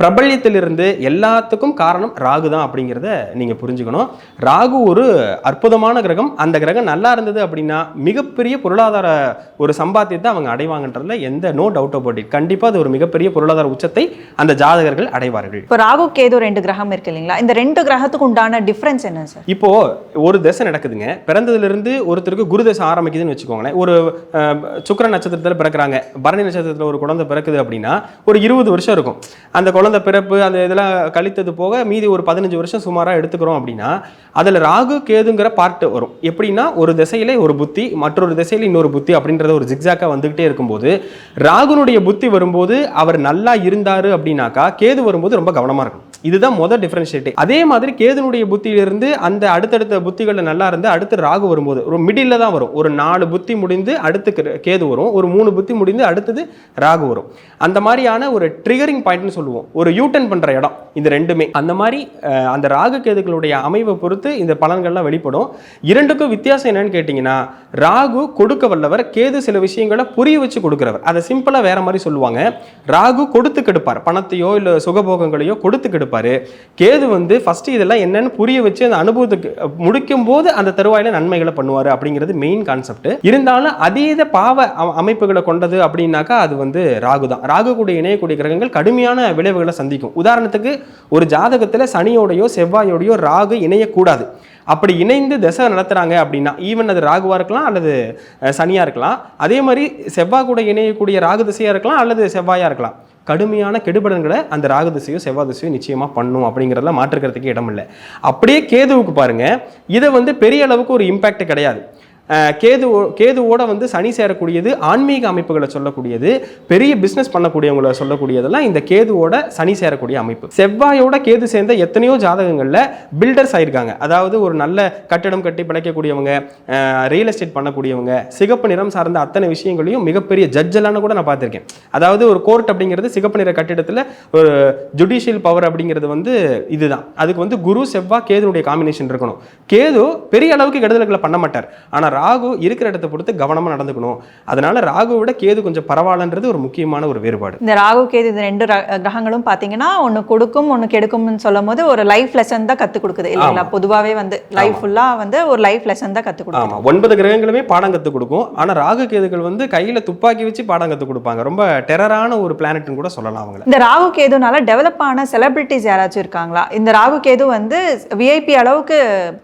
பிரபல்யத்திலிருந்து எல்லாத்துக்கும் காரணம் ராகு தான் அப்படிங்கிறத நீங்க புரிஞ்சுக்கணும். ராகு ஒரு அற்புதமான கிரகம். அந்த கிரகம் நல்லா இருந்தது அப்படின்னா மிகப்பெரிய பொருளாதார ஒரு சம்பாத்தியத்தை அவங்க அடைவாங்கன்றதுல எந்த நோ டவுட் அபவுட் இட் கண்டிப்பா அது ஒரு மிகப்பெரிய பொருளாதார உச்சத்தை அந்த ஜாதகர்கள் அடைவார்கள். இப்போ ராகு கேது ரெண்டு கிரகம் இருக்கு இல்லைங்களா? இந்த ரெண்டு கிரகத்துக்கு உண்டான டிஃபரன்ஸ் என்ன சார் இப்போ ஒரு தசை நடக்குதுங்க. பிறந்ததுல இருந்து ஒருத்தருக்கு குரு தசை ஆரம்பிக்குதுன்னு வச்சுக்கோங்களேன். ஒரு சுக்கிர நட்சத்திரத்தில் பிறக்குறாங்க. பரணி நட்சத்திரத்தில் ஒரு குழந்தை பிறக்குது அப்படின்னா ஒரு இருபது வருஷம் இருக்கும். அந்த குழந்தை பிறப்பு அந்த இதெல்லாம் கழித்தது போக மீதி ஒரு பதினஞ்சு வருஷம் சுமாராக எடுத்துக்கிறோம் அப்படின்னா அதில் ராகு கேதுங்கிற பார்ட் வரும். எப்படின்னா ஒரு திசையில ஒரு புத்தி மற்றொரு திசையில இன்னொரு புத்தி அப்படின்றத ஒரு ஜிக்ஸாக்காக வந்துகிட்டே இருக்கும்போது ராகுனுடைய புத்தி வரும்போது அவர் நல்லா இருந்தார் அப்படின்னாக்கா கேது வரும்போது ரொம்ப கவனமாக இருக்கும் இதுதான் முதல் டிஃபரன்ஷியேட் அதே மாதிரி கேதுனுடைய புத்தியிலிருந்து அந்த அடுத்தடுத்த புத்திகளில் நல்லா இருந்து அடுத்து ராகு வரும்போது ஒரு மிடில் தான் வரும். ஒரு நாலு புத்தி முடிந்து அடுத்து கேது வரும். ஒரு மூணு புத்தி முடிந்து அடுத்தது ராகு வரும். அந்த மாதிரியான ஒரு ட்ரிகரிங் பாயிண்ட்னு சொல்லுவோம். ஒரு யூட்டன் பண்ற இடம். இந்த ரெண்டுமே. அந்த மாதிரி அந்த ராகு கேதுகளுடைய அமைவை பொறுத்து இந்த பலன்கள்லாம் வெளிப்படும். இரண்டுக்கும் வித்தியாசம் என்னன்னு கேட்டிங்கன்னா ராகு கொடுக்க வல்லவர் கேது சில விஷயங்களை புரிய வச்சு கொடுக்குறவர். அதை சிம்பிளாக வேற மாதிரி சொல்லுவாங்க. ராகு கொடுத்து கெடுப்பார். பணத்தையோ இல்லை சுகபோகங்களையோ கொடுத்து கெடுப்பார். கேது வந்து ஃபஸ்ட்டு இதெல்லாம் என்னன்னு புரிய வச்சு அந்த அனுபவத்துக்கு முடிக்கும் போது அந்த தருவாயில நன்மைகளை பண்ணுவார் அப்படிங்கிறது மெயின் கான்செப்ட் இருந்தாலும் அதீத பாவ அமைப்புகளை கொண்டது அப்படின்னாக்கா அது வந்து ராகு தான் ராகு கூட இணையக்கூடிய கிரகங்கள் கடுமையான விளைவுகளை சந்திக்கும். உதாரணத்துக்கு ஒரு ஜாதகத்தில் சனியோடையோ செவ்வாயோடையோ ராகு இணையக்கூடாது அப்படி இணைந்து திசை நடத்துகிறாங்க அப்படின்னா ஈவன் அது ராகுவாக இருக்கலாம் அல்லது சனியாக இருக்கலாம். அதே மாதிரி செவ்வாய் கூட இணையக்கூடிய ராகு திசையாக இருக்கலாம் அல்லது செவ்வாயாக இருக்கலாம். கடுமையான கெடுபடன்களை அந்த ராகு திசையோ செவ்வாய் திசையோ நிச்சயமாக பண்ணும் அப்படிங்கிறதுல மாற்றுக்கிறதுக்கு இடம் இல்லை அப்படியே கேதுவுக்கு பாருங்கள் இதை வந்து பெரிய அளவுக்கு ஒரு இம்பேக்ட் கிடையாது. கேது கேதுவோட வந்து சனி சேரக்கூடியது ஆன்மீக அமைப்புகளை சொல்லக்கூடியது பெரிய பிஸ்னஸ் பண்ணக்கூடியவங்களை சொல்லக்கூடியதெல்லாம் இந்த கேதுவோட சனி சேரக்கூடிய அமைப்பு. செவ்வாயோட கேது சேர்ந்த எத்தனையோ ஜாதகங்களில் பில்டர்ஸ் ஆயிருக்காங்க. அதாவது ஒரு நல்ல கட்டிடம் கட்டி பிழைக்கக்கூடியவங்க ரியல் எஸ்டேட் பண்ணக்கூடியவங்க சிகப்பு நிறம் சார்ந்த அத்தனை விஷயங்களையும் மிகப்பெரிய ஜட்ஜெல்லாம் கூட நான் பார்த்துருக்கேன். அதாவது ஒரு கோர்ட் அப்படிங்கிறது சிகப்பு நிற கட்டிடத்தில் ஒரு ஜுடிஷியல் பவர் அப்படிங்கிறது வந்து இதுதான். அதுக்கு வந்து குரு செவ்வா கேதுனுடைய காம்பினேஷன் இருக்கணும். கேது பெரிய அளவுக்கு கெடுதல்களை பண்ண மாட்டார். ஆனால் ராகு இருக்கிற இடத்தை பொறுத்து கவனமாக நடந்துக்கணும். அதனால ராகுவை விட கேது கொஞ்சம் பரவாயில்லன்றது ஒரு முக்கியமான ஒரு வேறுபாடு. இந்த ராகு கேது இந்த ரெண்டு கிரகங்களும் பாத்தீங்கன்னா ஒன்னு கொடுக்கும் ஒன்னு கெடுக்கும்னு சொல்லும் போது ஒரு லைஃப் லெசன் தான் கத்து கொடுக்குது. இல்லைங்களா பொதுவாவே வந்து லைஃப் ஃபுல்லா வந்து ஒரு லைஃப் லெசன் தான் கத்து கொடுக்குது. ஆமா. ஒன்பது கிரகங்களுமே பாடம் கற்றுக் கொடுக்கும். ஆனா ராகு கேதுகள் வந்து கையில துப்பாக்கி வச்சு பாடம் கற்றுக் கொடுப்பாங்க. ரொம்ப டெரரான ஒரு பிளானட்னு கூட சொல்லலாம் அவங்கள. இந்த ராகு கேதுனால டெவலப் ஆன செலிபிரிட்டிஸ் யாராச்சும் இருக்காங்களா? இந்த ராகு கேது வந்து விஐபி அளவுக்கு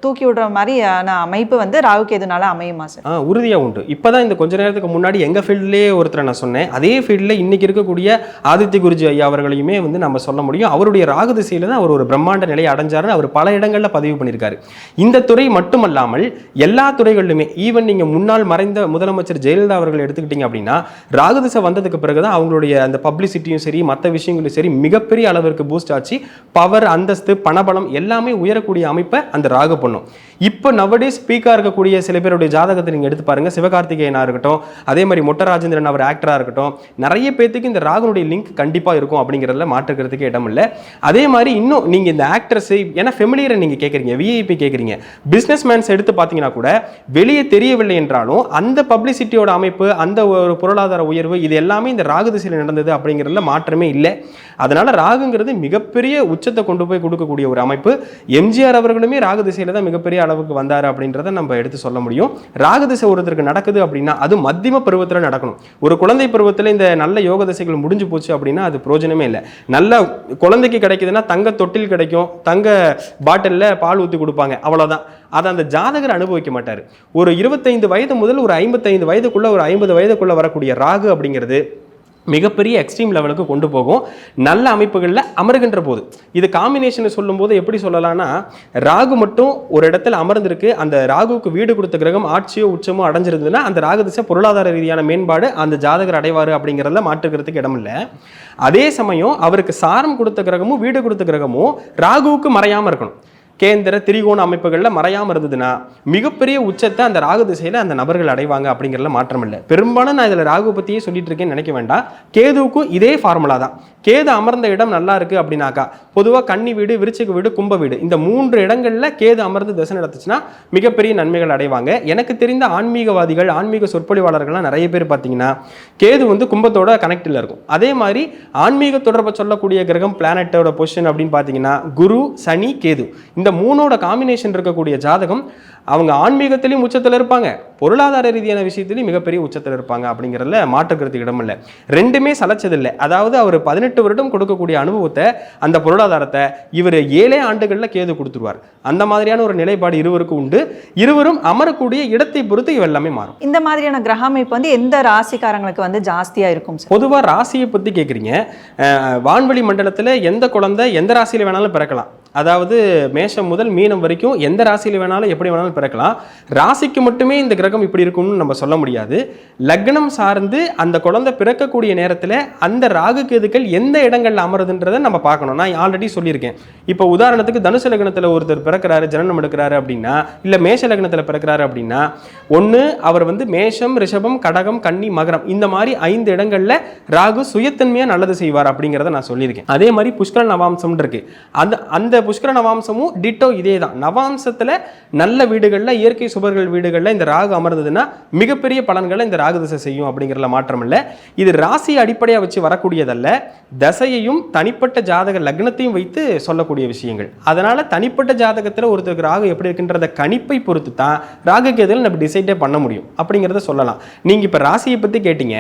தூக்கி விடுற மாதிரியான அமைப்பு வந்து ராகு கேதுனால அமையுமா சார் ஆ உறுதியாக உண்டு. இப்போ தான் இந்த கொஞ்ச நேரத்துக்கு முன்னாடி எங்கள் ஃபீல்ட்லேயே ஒருத்தரை நான் சொன்னேன். அதே ஃபீல்டில் இன்னைக்கு இருக்கக்கூடிய ஆதித்ய குருஜி ஐயா அவர்களையுமே வந்து நம்ம சொல்ல முடியும். அவருடைய ராகு திசையில் தான் அவர் ஒரு பிரம்மாண்ட நிலையை அடைஞ்சாருன்னு அவர் பல இடங்களில் பதிவு பண்ணியிருக்காரு. இந்த துறை மட்டுமல்லாமல் எல்லா துறைகளிலுமே ஈவன் நீங்கள் முன்னாள் மறைந்த முதலமைச்சர் ஜெயலலிதா அவர்கள் எடுத்துக்கிட்டீங்க அப்படின்னா ராகு திசை வந்ததுக்கு பிறகு தான் அவங்களுடைய அந்த பப்ளிசிட்டியும் சரி மற்ற விஷயங்களும் சரி மிகப்பெரிய அளவிற்கு பூஸ்ட் ஆச்சு. பவர் அந்தஸ்து பணபலம் எல்லாமே உயரக்கூடிய அமைப்பை அந்த ராகு பண்ணும். இப்போ நவடே ஸ்பீக்காக இருக்கக்கூடிய சில பேருடைய ஜாதகத்தை நீங்கள் எடுத்து பாருங்கள் சிவகார்த்திகேயனாக இருக்கட்டும் அதே மாதிரி மொட்டராஜேந்திரன் அவர் ஆக்டராக இருக்கட்டும் நிறைய பேத்துக்கு இந்த ராகுனுடைய லிங்க் கண்டிப்பாக இருக்கும் அப்படிங்கிறதுல மாற்றுக்கிறதுக்கு இடம் இல்லை. அதே மாதிரி இன்னும் நீங்கள் இந்த ஆக்ட்ரஸ் ஏன்னா ஃபெமிலியரை நீங்கள் கேட்குறீங்க விஐபி கேட்குறீங்க பிஸ்னஸ் மேன்ஸ் எடுத்து பார்த்தீங்கன்னா கூட வெளியே தெரியவில்லை என்றாலும் அந்த பப்ளிசிட்டியோட அமைப்பு அந்த ஒரு பொருளாதார உயர்வு இது எல்லாமே இந்த ராகு திசையில் நடந்தது அப்படிங்கிறதுல மாற்றமே இல்லை. அதனால் ராகுங்கிறது மிகப்பெரிய உச்சத்தை கொண்டு போய் கொடுக்கக்கூடிய ஒரு அமைப்பு. எம்ஜிஆர் அவர்களுமே ராகு திசையில் தான் மிகப்பெரிய அளவுக்கு வந்தார் அப்படின்றத நம்ம எடுத்து சொல்ல முடியும். ராகு திசை ஒருத்தருக்கு நடக்குது அப்படின்னா அது மத்தியம பருவத்தில் நடக்கணும். ஒரு குழந்தை பருவத்தில் இந்த நல்ல யோக திசைகள் முடிஞ்சு போச்சு அப்படின்னா அது பிரயோஜனமே இல்லை. நல்ல குழந்தைக்கு கிடைக்குதுன்னா தங்க தொட்டில் கிடைக்கும். தங்க பாட்டிலில் பால் ஊற்றி கொடுப்பாங்க. அவ்வளோதான் அதை அந்த ஜாதகர் அனுபவிக்க மாட்டார். ஒரு இருபத்தைந்து வயது முதல் ஒரு ஐம்பத்தைந்து வயதுக்குள்ளே ஒரு ஐம்பது வயதுக்குள்ளே வரக்கூடிய ராகு அப்படிங்கிறது மிகப்பெரிய எக்ஸ்ட்ரீம் லெவலுக்கு கொண்டு போகும். நல்ல அமைப்புகளில் அமருகின்ற போது. இது காம்பினேஷனை சொல்லும்போது எப்படி சொல்லலாம்னா ராகு மட்டும் ஒரு இடத்துல அமர்ந்திருக்கு. அந்த ராகுவுக்கு வீடு கொடுத்த கிரகம் ஆட்சியோ உச்சமோ அடைஞ்சிருந்ததுன்னா அந்த ராகு திசை பொருளாதார ரீதியான மேம்பாடு அந்த ஜாதகர் அடைவார் அப்படிங்கிறதுல மாற்றுக்கிறதுக்கு இடம் இல்லை அதே சமயம் அவருக்கு சாரம் கொடுத்த கிரகமும் வீடு கொடுத்த கிரகமும் ராகுவுக்கு மறையாமல் இருக்கணும். கேந்திர திரிகோண அமைப்புகளில் மறையாம இருந்ததுன்னா மிகப்பெரிய உச்சத்தை அந்த ராகு திசையில் அந்த நபர்கள் அடைவாங்க அப்படிங்கிறதுல மாற்றம் இல்லை. பெரும்பாலும் நான் இதில் ராகு பற்றியே சொல்லிட்டு இருக்கேன்னு நினைக்க வேண்டாம். கேதுவுக்கும் இதே ஃபார்முலா தான். கேது அமர்ந்த இடம் நல்லா இருக்கு அப்படின்னாக்கா பொதுவாக கன்னி வீடு விருச்சிக வீடு கும்ப வீடு இந்த மூன்று இடங்களில் கேது அமர்ந்து திசை நடத்துச்சுன்னா மிகப்பெரிய நன்மைகள் அடைவாங்க. எனக்கு தெரிந்த ஆன்மீகவாதிகள் ஆன்மீக சொற்பொழிவாளர்கள்லாம் நிறைய பேர் பார்த்தீங்கன்னா கேது வந்து கும்பத்தோட கனெக்டில் இருக்கும். அதே மாதிரி ஆன்மீக தொடர்பை சொல்லக்கூடிய கிரகம் பிளானட்டோட பொசிஷன் அப்படின்னு பார்த்தீங்கன்னா குரு சனி கேது. இந்த மூணோட காம்பினேஷன் இருக்கக்கூடிய ஜாதகம் அவங்க ஆன்மீகத்திலையும் உச்சத்தில் இருப்பாங்க. பொருளாதார ரீதியான விஷயத்திலையும் மிகப்பெரிய உச்சத்தில் இருப்பாங்க அப்படிங்கிறதுல மாற்றுக்கிறதுக்கு இடம் இல்லை. ரெண்டுமே சலைச்சதில்லை. அதாவது அவர் பதினெட்டு வருடம் கொடுக்கக்கூடிய அனுபவத்தை அந்த பொருளாதாரத்தை இவர் ஏழே ஆண்டுகளில் கேது கொடுத்துருவார். அந்த மாதிரியான ஒரு நிலைப்பாடு இருவருக்கும் உண்டு. இருவரும் அமரக்கூடிய இடத்தை பொறுத்து இவ எல்லாமே மாறும். இந்த மாதிரியான கிரக அமைப்பு வந்து எந்த ராசிக்காரங்களுக்கு வந்து ஜாஸ்தியா இருக்கும் பொதுவாக ராசியை பற்றி கேட்குறீங்க வான்வெளி மண்டலத்தில் எந்த குழந்தை எந்த ராசியில் வேணாலும் பிறக்கலாம். அதாவது மேஷம் முதல் மீனம் வரைக்கும் எந்த ராசியில் வேணாலும் எப்படி வேணாலும் பிறக்கலாம். ராசிக்கு மட்டுமே இந்த கிரகம் இப்படி இருக்கும்னு நம்ம சொல்ல முடியாது. லக்னம் சார்ந்து அந்த குழந்தை பிறக்கக்கூடிய நேரத்தில் அந்த ராகு கேதுக்கள் எந்த இடங்களில் அமருதுன்றதை நம்ம பார்க்கணும். நான் ஆல்ரெடி சொல்லியிருக்கேன். இப்போ உதாரணத்துக்கு தனுசு லக்னத்தில் ஒருத்தர் பிறக்கிறாரு ஜனனம் எடுக்கிறாரு அப்படின்னா இல்லை மேஷ லக்னத்தில் பிறக்கிறாரு அப்படின்னா ஒன்று அவர் வந்து மேஷம் ரிஷபம் கடகம் கன்னி மகரம் இந்த மாதிரி ஐந்து இடங்களில் ராகு சுயத்தன்மையாக நல்லது செய்வார் அப்படிங்கிறத நான் சொல்லியிருக்கேன். அதே மாதிரி புஷ்கர நவாம்சம் இருக்கு. அந்த அந்த புஷ்கர நவாம்சமும் டிட்டோ இதே தான் நவாம்சத்தில் நல்ல வீடுகளில் இயற்கை சுபர்கள் வீடுகளில் இந்த ராகு அமர்ந்ததுன்னா மிகப்பெரிய பலன்களை இந்த ராகு திசை செய்யும் அப்படிங்கிறதுல மாற்றம் இல்லை. இது ராசி அடிப்படையாக வச்சு வரக்கூடியதல்ல. தசையையும் தனிப்பட்ட ஜாதக லக்னத்தையும் வைத்து சொல்லக்கூடிய விஷயங்கள். அதனால் தனிப்பட்ட ஜாதகத்தில் ஒருத்தருக்கு ராகு எப்படி இருக்குன்றத கணிப்பை பொறுத்து தான் ராகு கேதில் நம்ம டிசைடே பண்ண முடியும் அப்படிங்கிறத சொல்லலாம். நீங்கள் இப்போ ராசியை பற்றி கேட்டீங்க.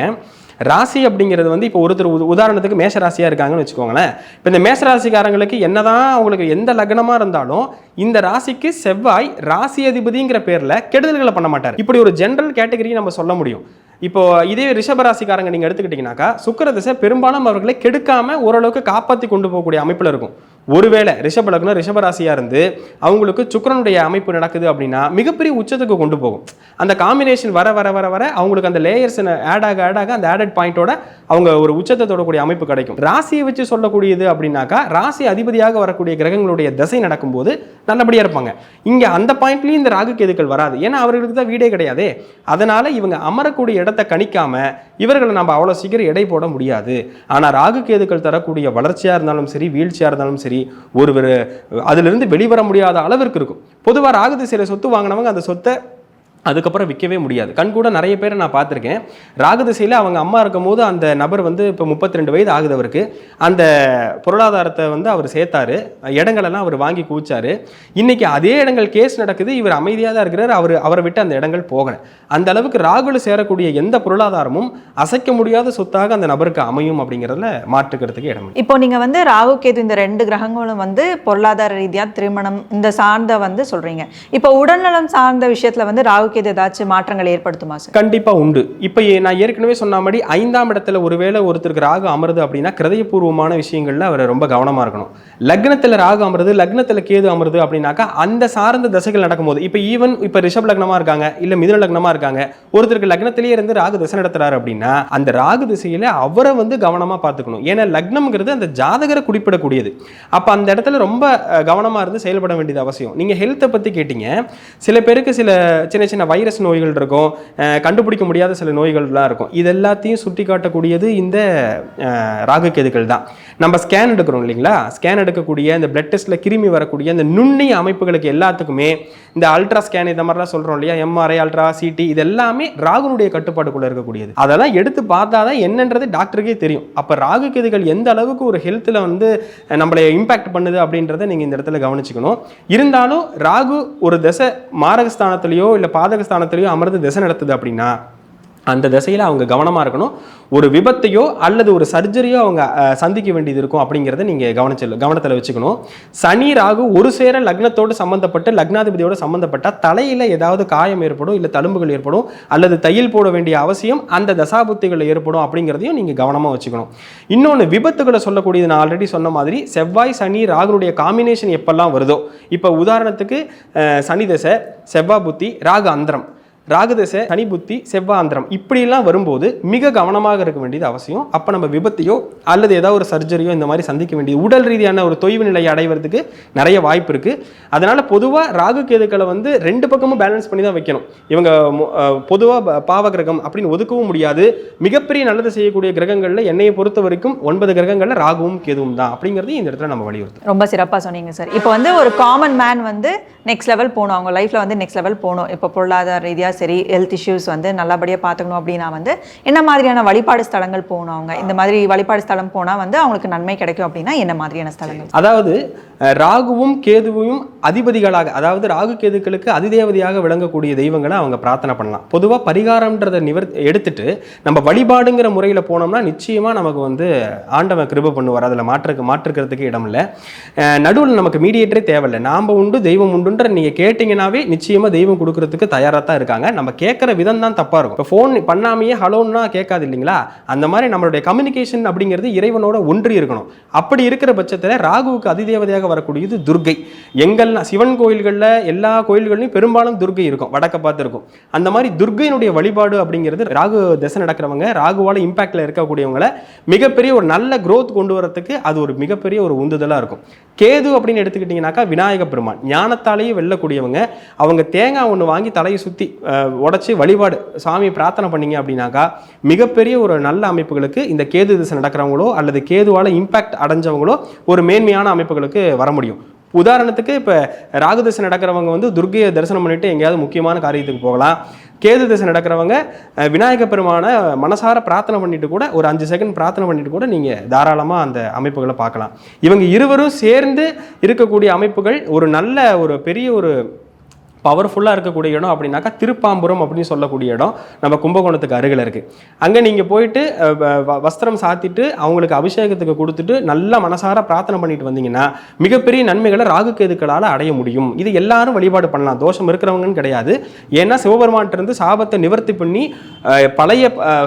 ராசி அப்படிங்கிறது வந்து இப்போ ஒருத்தர் உதாரணத்துக்கு மேஷ ராசியா இருக்காங்கன்னு வச்சுக்கோங்களேன். இப்போ இந்த மேஷ ராசிக்காரங்களுக்கு என்னதான் அவங்களுக்கு எந்த லக்னமாக இருந்தாலும் இந்த ராசிக்கு செவ்வாய் ராசி அதிபதிங்கிற பேர்ல கெடுதல்களை பண்ண மாட்டார். இப்படி ஒரு ஜென்ரல் கேட்டகரி நம்ம சொல்ல முடியும். இப்போ இதே ரிஷபராசிக்காரங்க நீங்க எடுத்துக்கிட்டீங்கன்னாக்கா சுக்கிர திசை பெரும்பாலும் அவர்களை கெடுக்காம ஓரளவுக்கு காப்பாத்தி கொண்டு போகக்கூடிய அமைப்புல இருக்கும். ஒருவேளை ரிஷப லக்னம் ரிஷப ராசியா இருந்து அவங்களுக்கு சுக்கிரனுடைய அமைப்பு நடக்குது அப்படின்னா மிகப்பெரிய உச்சத்துக்கு கொண்டு போகும். அந்த காம்பினேஷன் வர வர வர வர அவங்களுக்கு அந்த லேயர்ஸ் ஆட் ஆக ஆட் ஆக அந்த ஆடட் பாயிண்டோட அவங்க ஒரு உச்சத்தை தொடக்கூடிய அமைப்பு கிடைக்கும். ராசியை வச்சு சொல்லக்கூடியது அப்படின்னாக்கா ராசி அதிபதியாக வரக்கூடிய கிரகங்களுடைய திசை நடக்கும்போது நல்லபடியா இருப்பாங்க. இங்க அந்த பாயிண்ட்லயும் இந்த ராகு கேதுக்கள் வராது. ஏன்னா அவர்களுக்கு தான் வீடே கிடையாது. அதனால இவங்க அமரக்கூடிய இடம் இடத்த கணிக்காம இவர்களை நம்ம அவ்வளோ சீக்கிரம் எடை போட முடியாது. ஆனால் ராகு கேதுக்கள் தரக்கூடிய வளர்ச்சியாக இருந்தாலும் சரி வீழ்ச்சியாக இருந்தாலும் சரி ஒருவர் அதிலிருந்து வெளிவர முடியாத அளவிற்கு இருக்கும். பொதுவாக ராகு திசையில் சொத்து வாங்கினவங்க அந்த சொத்தை அதுக்கப்புறம் விற்கவே முடியாது. கண் கூட நிறைய பேரை நான் பார்த்துருக்கேன். ராகு திசையில் அவங்க அம்மா இருக்கும்போது அந்த நபர் வந்து இப்போ முப்பத்தி ரெண்டு வயது ஆகுது அவருக்கு அந்த பொருளாதாரத்தை வந்து அவர் சேர்த்தாரு. இடங்களெல்லாம் அவர் வாங்கி குவிச்சாரு. இன்னைக்கு அதே இடங்கள் கேஸ் நடக்குது. இவர் அமைதியாக தான் இருக்கிறார். அவர் அவரை விட்டு அந்த இடங்கள் போகலை. அந்த அளவுக்கு ராகுல சேரக்கூடிய எந்த பொருளாதாரமும் அசைக்க முடியாத சொத்தாக அந்த நபருக்கு அமையும் அப்படிங்கிறதுல மாற்றுக்கிறதுக்கு இடம் இப்போ நீங்கள் வந்து ராகு கேது இந்த ரெண்டு கிரகங்களும் வந்து பொருளாதார ரீதியாக திருமணம் இந்த சார்ந்த வந்து சொல்கிறீங்க இப்போ உடல்நலம் சார்ந்த விஷயத்தில் வந்து ராகு கேது ஏதாச்சும் மாற்றங்கள் ஏற்படுத்துமா சார் கண்டிப்பா உண்டு. இப்போ நான் ஏற்கனவே சொன்ன மாதிரி ஐந்தாம் இடத்துல ஒருவேளை ஒருத்தருக்கு ராகு அமருது அப்படின்னா கிரதயபூர்வமான விஷயங்கள்ல அவர் ரொம்ப கவனமா இருக்கணும். லக்னத்துல ராகு அமருது லக்னத்துல கேது அமருது அப்படின்னாக்கா அந்த சார்ந்த தசைகள் நடக்கும்போது இப்போ ஈவன் இப்போ ரிஷப் லக்னமா இருக்காங்க இல்ல மிதுன லக்னமா இருக்காங்க ஒருத்தருக்கு லக்னத்திலேயே இருந்து ராகு திசை நடத்துறாரு அப்படின்னா அந்த ராகு திசையில அவரை வந்து கவனமா பார்த்துக்கணும். ஏன்னா லக்னம்ங்கிறது அந்த ஜாதகரை குறிப்பிடக்கூடியது. அப்ப அந்த இடத்துல ரொம்ப கவனமா இருந்து செயல்பட வேண்டியது அவசியம். நீங்க ஹெல்த்தை பத்தி கேட்டீங்க. சில பேருக்கு சில சின்ன சின்ன வைரஸ் நோய்கள் இருக்கும். கண்டுபிடிக்க முடியாத சில நோய்கள்லாம் இருக்கும். இது எல்லாத்தையும் சுட்டி காட்டக்கூடியது இந்த ராகு கேதுக்கள் தான். நம்ம ஸ்கேன் எடுக்கிறோம் இல்லைங்களா? ஸ்கேன் எடுக்கக்கூடிய இந்த பிளட் டெஸ்ட்டில் கிருமி வரக்கூடிய இந்த நுண்ணிய அமைப்புகளுக்கு எல்லாத்துக்குமே இந்த அல்ட்ரா ஸ்கேன் இந்த மாதிரிலாம் சொல்கிறோம் இல்லையா? எம்ஆர்ஐ அல்ட்ரா சிடி இது எல்லாமே ராகுனுடைய கட்டுப்பாட்டுக்குள்ளே இருக்கக்கூடியது. அதெல்லாம் எடுத்து பார்த்தா தான் என்னன்றது டாக்டருக்கே தெரியும். அப்போ ராகு கெதுகள் எந்த அளவுக்கு ஒரு ஹெல்த்தில் வந்து நம்மளை இம்பாக்ட் பண்ணுது அப்படின்றத நீங்கள் இந்த இடத்துல கவனிச்சுக்கணும். இருந்தாலும் ராகு ஒரு திசை மாரகஸ்தானத்துலேயோ இல்லை பாதகஸ்தானத்திலேயோ அமர்ந்து திசை நடத்துது அப்படின்னா அந்த திசையில் அவங்க கவனமாக இருக்கணும். ஒரு விபத்தையோ அல்லது ஒரு சர்ஜரியோ அவங்க சந்திக்க வேண்டியது இருக்கும் அப்படிங்கிறத நீங்கள் கவனிச்சு கவனத்தில் வச்சுக்கணும். சனி ராகு ஒரு சேர லக்னத்தோடு சம்மந்தப்பட்டு லக்னாதிபதியோடு சம்மந்தப்பட்ட தலையில் ஏதாவது காயம் ஏற்படும் இல்லை தழும்புகள் ஏற்படும் அல்லது தையல் போட வேண்டிய அவசியம் அந்த தசாபுத்திகள் ஏற்படும் அப்படிங்கிறதையும் நீங்கள் கவனமாக வச்சுக்கணும். இன்னொன்று விபத்துகளை சொல்லக்கூடியது நான் ஆல்ரெடி சொன்ன மாதிரி செவ்வாய் சனி ராகுனுடைய காம்பினேஷன் எப்பெல்லாம் வருதோ. இப்போ உதாரணத்துக்கு சனி தசை செவ்வாய் புத்தி ராகு அந்தரம். ராகுதசை சனி புத்தி செவ்வாந்திரம் இப்படிலாம் வரும்போது மிக கவனமாக இருக்க வேண்டியது அவசியம். அப்போ நம்ம விபத்தையோ அல்லது ஏதாவது ஒரு சர்ஜரியோ இந்த மாதிரி சந்திக்க வேண்டியது. உடல் ரீதியான ஒரு தொய்வு நிலையை அடைவதற்கு நிறைய வாய்ப்பு இருக்குது அதனால் பொதுவாக ராகு கேதுக்களை வந்து ரெண்டு பக்கமும் பேலன்ஸ் பண்ணி தான் வைக்கணும். இவங்க பொதுவாக பாவ கிரகம் அப்படின்னு ஒதுக்கவும் முடியாது. மிகப்பெரிய நல்லது செய்யக்கூடிய கிரகங்களில் என்னையை பொறுத்த வரைக்கும் ஒன்பது கிரகங்களில் ராகுவும் கேதுவும் தான் அப்படிங்கிறதையும் இந்த இடத்துல நம்ம வலியுறுத்தணும். ரொம்ப சிறப்பாக சொன்னீங்க சார் இப்போ வந்து ஒரு காமன் மேன் வந்து நெக்ஸ்ட் லெவல் போகணும். அவங்க லைஃப்பில் வந்து நெக்ஸ்ட் லெவல் போகணும். இப்போ பொருளாதார ரீதியாக சரி ஹெல்த் இஷ்யூஸ் வந்து நல்லபடியாக பார்த்துக்கணும் அப்படின்னா வந்து என்ன மாதிரியான வழிபாடு ஸ்தலங்கள் போகணும் அவங்க? இந்த மாதிரி வழிபாடு ஸ்தலம் போனால் வந்து அவங்களுக்கு நன்மை கிடைக்கும் அப்படின்னா என்ன மாதிரியான ஸ்தலங்கள்? அதாவது ராகுவும் கேதுவையும் அதிபதிகளாக அதாவது ராகு கேதுக்களுக்கு அதிதேவதியாக விளங்கக்கூடிய தெய்வங்களை அவங்க பிரார்த்தனை பண்ணலாம். பொதுவாக பரிகாரம்ன்றதை நிவர் எடுத்துட்டு நம்ம வழிபாடுங்கிற முறையில் போனோம்னா நிச்சயமாக நமக்கு வந்து ஆண்டவன் கிருப பண்ணுவார். அதில் மாற்றுக்கு மாற்றுக்கிறதுக்கு இடம் இல்லை. நடுவில் நமக்கு மீடியேட்டரே தேவையில்லை. நாம் உண்டு தெய்வம் உண்டுன்ற நீங்கள் கேட்டிங்கனாவே நிச்சயமாக தெய்வம் கொடுக்கறதுக்கு தயாராக தான் இருக்காங்க. பண்ணுறாங்க நம்ம கேட்குற விதம் தான் தப்பாக இருக்கும். இப்போ ஃபோன் பண்ணாமையே ஹலோன்னா கேட்காது இல்லைங்களா? அந்த மாதிரி நம்மளுடைய கம்யூனிகேஷன் அப்படிங்கிறது இறைவனோட ஒன்றி இருக்கணும். அப்படி இருக்கிற பட்சத்தில் ராகுவுக்கு அதிதேவதையாக வரக்கூடியது துர்கை எங்கெல்லாம் சிவன் கோயில்களில் எல்லா கோயில்கள்லையும் பெரும்பாலும் துர்கை இருக்கும். வடக்க பார்த்து இருக்கும். அந்த மாதிரி துர்கையினுடைய வழிபாடு அப்படிங்கிறது ராகு திசை நடக்கிறவங்க ராகுவால் இம்பாக்டில் இருக்கக்கூடியவங்களை மிகப்பெரிய ஒரு நல்ல க்ரோத் கொண்டு வரத்துக்கு அது ஒரு மிகப்பெரிய ஒரு உந்துதலாக இருக்கும். கேது அப்படின்னு எடுத்துக்கிட்டிங்கனாக்கா விநாயக பெருமான். ஞானத்தாலேயே வெல்லக்கூடியவங்க. அவங்க தேங்காய் ஒன்று வாங்கி தலையை சுற்றி உடச்சி வழிபாடு சாமி பிரார்த்தனை பண்ணீங்க அப்படின்னாக்கா மிகப்பெரிய ஒரு நல்ல அமைப்புகளுக்கு இந்த கேது திசை நடக்கிறவங்களோ அல்லது கேதுவால் இம்பாக்ட் அடைஞ்சவங்களோ ஒரு மேன்மையான அமைப்புகளுக்கு வர முடியும். உதாரணத்துக்கு இப்போ ராகு திசை நடக்கிறவங்க வந்து துர்கையை தரிசனம் பண்ணிட்டு எங்கேயாவது முக்கியமான காரியத்துக்கு போகலாம். கேது திசை நடக்கிறவங்க விநாயக பெருமான மனசார பிரார்த்தனை பண்ணிட்டு கூட ஒரு அஞ்சு செகண்ட் பிரார்த்தனை பண்ணிட்டு கூட நீங்கள் தாராளமாக அந்த அமைப்புகளை பார்க்கலாம். இவங்க இருவரும் சேர்ந்து இருக்கக்கூடிய அமைப்புகள் ஒரு நல்ல ஒரு பெரிய ஒரு பவர்ஃபுல்லாக இருக்கக்கூடிய இடம் அப்படின்னாக்கா திருப்பாம்புரம் அப்படின்னு சொல்லக்கூடிய இடம் நம்ம கும்பகோணத்துக்கு அருகில் இருக்குது அங்கே நீங்கள் போயிட்டு வ- வ- வஸ்திரம் சாத்திட்டு அவங்களுக்கு அபிஷேகத்துக்கு கொடுத்துட்டு நல்ல மனசார பிரார்த்தனை பண்ணிட்டு வந்தீங்கன்னா மிகப்பெரிய நன்மைகளை ராகு கேதுக்களால் அடைய முடியும். இது எல்லாரும் வழிபாடு பண்ணலாம். தோஷம் இருக்கிறவங்கன்னு கிடையாது. ஏன்னா சிவபெருமான்ட்ட இருந்து சாபத்தை நிவர்த்தி பண்ணி பழைய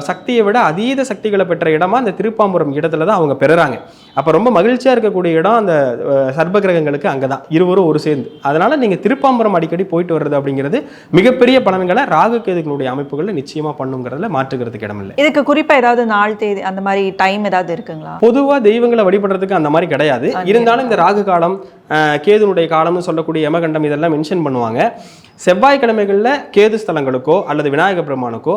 சக்தியை விட அதீத சக்திகளை பெற்ற இடமா அந்த திருப்பாம்புரம் இடத்துல தான் அவங்க பெறுறாங்க. அப்போ ரொம்ப மகிழ்ச்சியாக இருக்கக்கூடிய இடம் அந்த அஹ், கிரகங்களுக்கு அங்கே தான் இருவரும் ஒரு சேர்ந்து. அதனால நீங்கள் திருப்பாம்புரம் அடிக்கடி போய் போயிட்டு வர்றது அப்படிங்கிறது மிகப்பெரிய பலன்களை ராகு கேதுகளுடைய அமைப்புகளில் நிச்சயமாக பண்ணுங்கிறதுல மாற்றுக்கிறதுக்கு இடமில்லை. இதுக்கு குறிப்பா ஏதாவது நாள் தேதி அந்த மாதிரி டைம் ஏதாவது இருக்குங்களா? பொதுவா தெய்வங்களை வழிபடுறதுக்கு அந்த மாதிரி கிடையாது. இருந்தாலும் இந்த ராகு காலம் கேதுனுடைய காலம்னு சொல்லக்கூடிய யமகண்டம் இதெல்லாம் மென்ஷன் பண்ணுவாங்க. செவ்வாய்க்கிழமைகளில் கேது ஸ்தலங்களுக்கோ அல்லது விநாயக பெருமானுக்கோ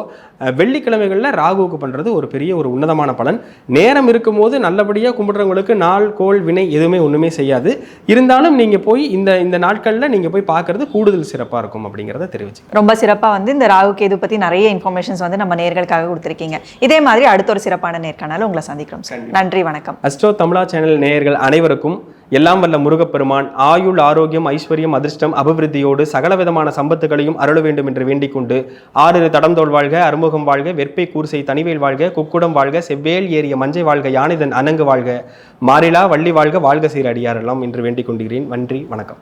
வெள்ளிக்கிழமைகளில் ராகுவுக்கு பண்ணுறது ஒரு பெரிய ஒரு உன்னதமான பலன். நேரம் இருக்கும்போது நல்லபடியாக கும்பிடுறவங்களுக்கு நாள் கோள் வினை எதுவுமே ஒன்றுமே செய்யாது. இருந்தாலும் நீங்கள் போய் இந்த இந்த நாட்களில் நீங்கள் போய் பார்க்கறது கூடுதல் சிறப்பாக இருக்கும் அப்படிங்கிறத தெரிவிச்சு ரொம்ப சிறப்பா வந்து இந்த ராகு கேது பத்தி நிறைய இன்ஃபர்மேஷன்ஸ் வந்து நம்ம நேர்களுக்காக கொடுத்துருக்கீங்க. இதே மாதிரி அடுத்த ஒரு சிறப்பான நேர்காணல உங்களை சந்திக்கிறோம் சார் நன்றி வணக்கம். அஸ்ட்ரோ தமிழா சேனல் நேயர்கள் அனைவருக்கும் எல்லாம் வல்ல முருகப்பெருமான் ஆயுள் ஆரோக்கியம் ஐஸ்வர்யம் அதிர்ஷ்டம் அபிவிருத்தியோடு சகல விதமான சம்பத்துகளையும் அருள வேண்டும் என்று வேண்டிக் கொண்டு ஆறு தடந்தோள் வாழ்க அறுமுகம் வாழ்க வெற்பை கூர்சை தனிவேல் வாழ்க குக்குடம் வாழ்க செவ்வேல் ஏறிய மஞ்சை வாழ்க யானைதன் அணங்கு வாழ்க மாறிலா வள்ளி வாழ்க வாழ்க சீர் அடியாரெல்லாம் என்று வேண்டிக் கொண்டுகிறேன் நன்றி வணக்கம்.